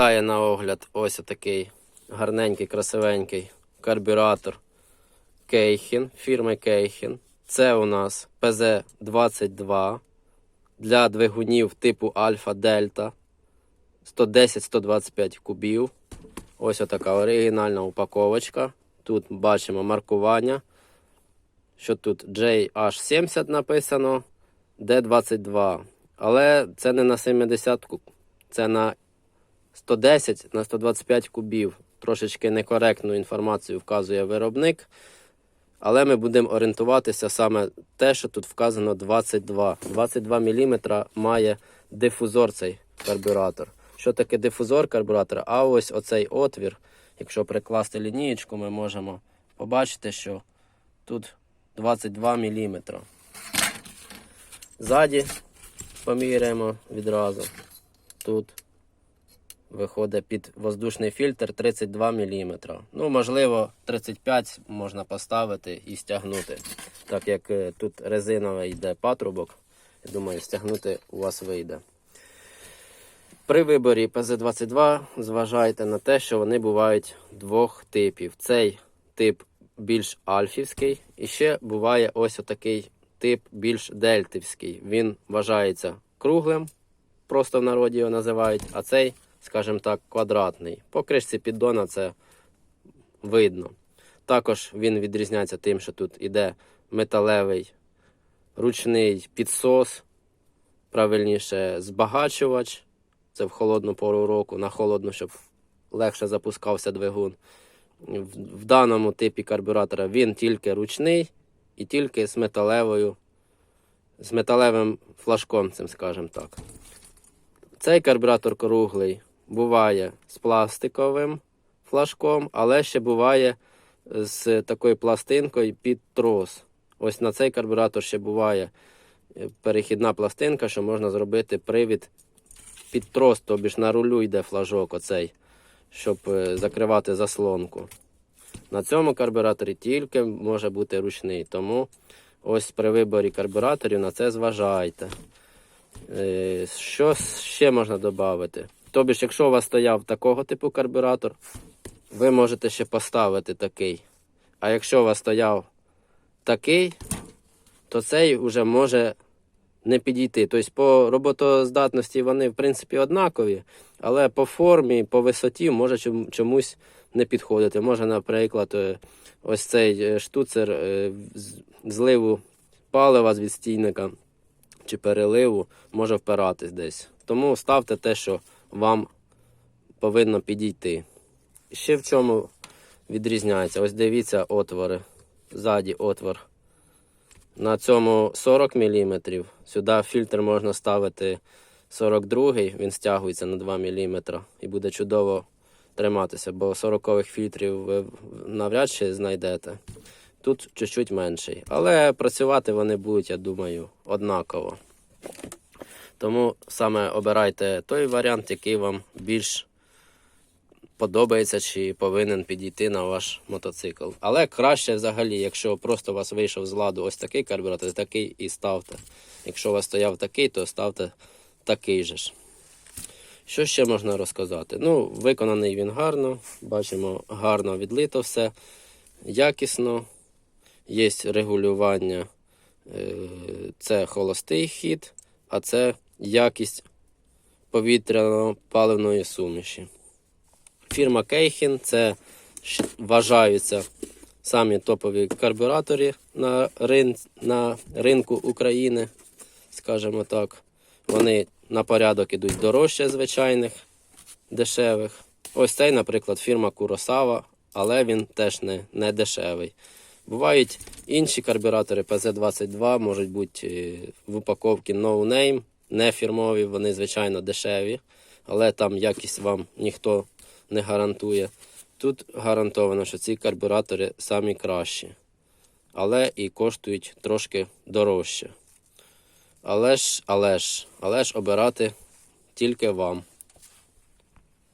Дає на огляд ось такий гарненький, красивенький карбюратор Кейхін, фірми Кейхін. Це у нас ПЗ-22 для двигунів типу Альфа Дельта 110-125 кубів. Ось така оригінальна упаковочка. Тут бачимо маркування. Що тут JH70 написано, D22. Але це не на 70-ку, це на 110 на 125 кубів. Трошечки некоректну інформацію вказує виробник. Але ми будемо орієнтуватися саме те, що тут вказано 22. 22 мм має дифузор цей карбюратор. Що таке дифузор карбюратора? А ось оцей отвір, якщо прикласти лінієчку, ми можемо побачити, що тут 22 мм. Ззаді поміряємо відразу. Тут виходить під воздушний фільтр 32 мм. Ну, можливо, 35 можна поставити і стягнути. Так як е, тут резиновий йде патрубок, я думаю, стягнути у вас вийде. При виборі ПЗ-22 зважайте на те, що вони бувають двох типів. Цей тип більш альфівський, і ще буває ось отакий тип більш дельтівський. Він вважається круглим, просто в народі його називають, а цей, скажімо так, квадратний. По кришці піддона це видно. Також він відрізняється тим, що тут іде металевий ручний підсос, правильніше збагачувач. Це в холодну пору року, на холодну, щоб легше запускався двигун. В, даному типі карбюратора він тільки ручний і тільки з металевою, з металевим флажком, цим скажімо так. Цей карбюратор круглий буває з пластиковим флажком, але ще буває з такою пластинкою під трос. Ось на цей карбюратор ще буває е, перехідна пластинка, що можна зробити привід під трос, тобі ж на рулю йде флажок оцей, щоб е, закривати заслонку. На цьому карбюраторі тільки може бути ручний, тому ось при виборі карбюраторів на це зважайте. Е, Що ще можна додати? Тобі ж, якщо у вас стояв такого типу карбюратор, ви можете ще поставити такий. А якщо у вас стояв такий, то цей вже може не підійти. Тобто по роботоздатності вони в принципі однакові, але по формі, по висоті може чомусь не підходити. Може, наприклад, е, ось цей е, штуцер е, зливу палива з відстійника чи переливу може впиратись десь. Тому ставте те, що вам повинно підійти. Ще в чому відрізняється? Ось дивіться отвори. Ззаді отвор. На цьому 40 мм. Сюди фільтр можна ставити 42 він стягується на 2 мм і буде чудово триматися, бо 40 фільтрів ви навряд чи знайдете. Тут чуть-чуть менший. Але працювати вони будуть, я думаю, однаково. Тому саме обирайте той варіант, який вам більш подобається чи повинен підійти на ваш мотоцикл. Але краще взагалі, якщо просто у вас вийшов з ладу ось такий карбюратор, такий і ставте. Якщо у вас стояв такий, то ставте такий же ж. Що ще можна розказати? Ну, виконаний він гарно, бачимо, гарно відлито все, якісно. Є регулювання, е, це холостий хід, а це якість повітряно-паливної суміші. Фірма Кейхін це вважаються самі топові карбюратори на, рин, на ринку України, скажімо так. Вони на порядок ідуть дорожче звичайних, дешевих. Ось цей, наприклад, фірма Куросава, але він теж не, не дешевий. Бувають інші карбюратори PZ22, можуть бути е, в упаковці no name, не фірмові, вони звичайно дешеві, але там якість вам ніхто не гарантує. Тут гарантовано, що ці карбюратори самі кращі, але і коштують трошки дорожче. Але ж, але ж, але ж обирати тільки вам.